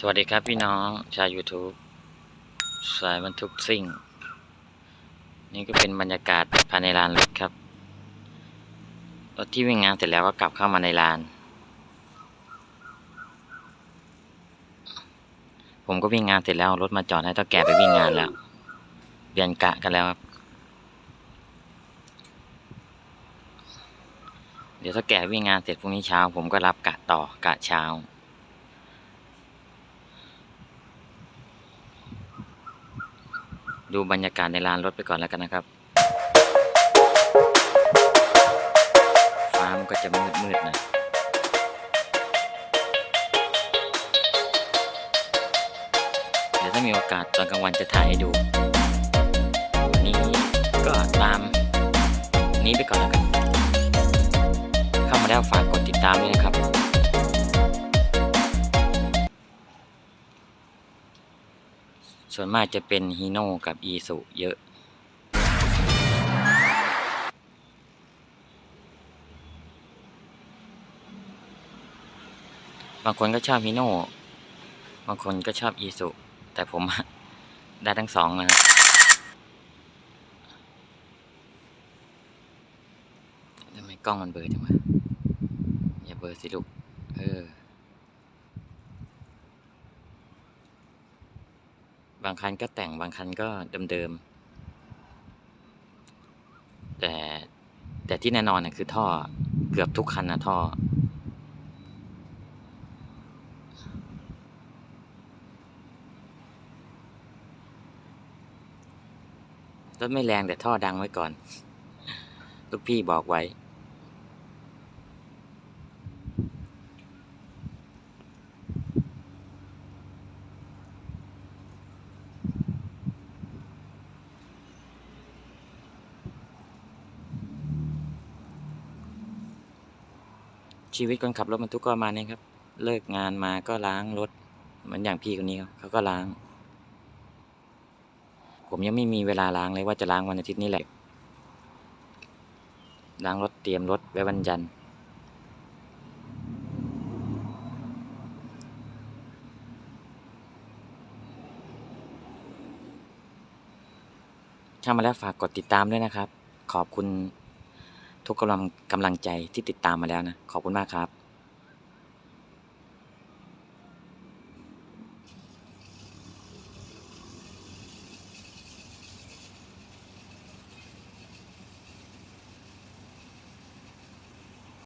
สวัสดีครับพี่น้องชาว YouTube สายบรรทุกซิ่ง นี่ก็เป็นบรรยากาศภายในลานรถครับ รถที่วิ่งงานเสร็จแล้วก็กลับเข้ามาในลาน ผมก็วิ่งงานเสร็จแล้วรถมาจอดให้เท่าแก่ไปวิ่งงานแล้วเปลี่ยนกะกันแล้วครับ เดี๋ยวถ้าแก่วิ่งงานเสร็จพรุ่งนี้เช้า ผมก็รับกะต่อกะเช้า ดูบรรยากาศในลานรถไปก่อนแล้วกันนะครับ ฟ้ามันก็จะมืดมืดๆหนะเดี๋ยวถ้ามีโอกาสตอนกลางวันจะถ่ายให้ดู วันนี้ก็ตามนี้ไปก่อนแล้วกัน เข้ามาแล้วฝากกดติดตามด้วยนะครับ ส่วนมากจะเป็นฮีโน่กับอีสุเยอะ บางคนก็ชอบฮีโน่บางคนก็ชอบอีสุแต่ผมได้ทั้งสองนะครับทำไมกล้องมันเบลอจังวะอย่าเบลอสิลูกเออ บางคันก็แต่งบางคันก็เดิมๆแต่แต่ที่แน่นอนเนี่ยคือท่อเกือบทุกคันนะท่อ รถไม่แรงแต่ท่อดังไว้ก่อน ลูกพี่บอกไว้ ชีวิตคนขับรถบรรทุกก็มาณนี้ครับ เลิกงานมาก็ล้างรถเหมือนอย่างพี่คนนี้เขาก็ล้าง ผมยังไม่มีเวลาล้างเลยว่าจะล้างวันอาทิตย์นี้แหละ ล้างรถเตรียมรถไว้วันจันทร์ถ้ามาแล้วฝากกดติดตามด้วยนะครับ ขอบคุณ ทุกกำลังกำลังใจที่ติดตามมาแล้วนะ ขอบคุณมากครับ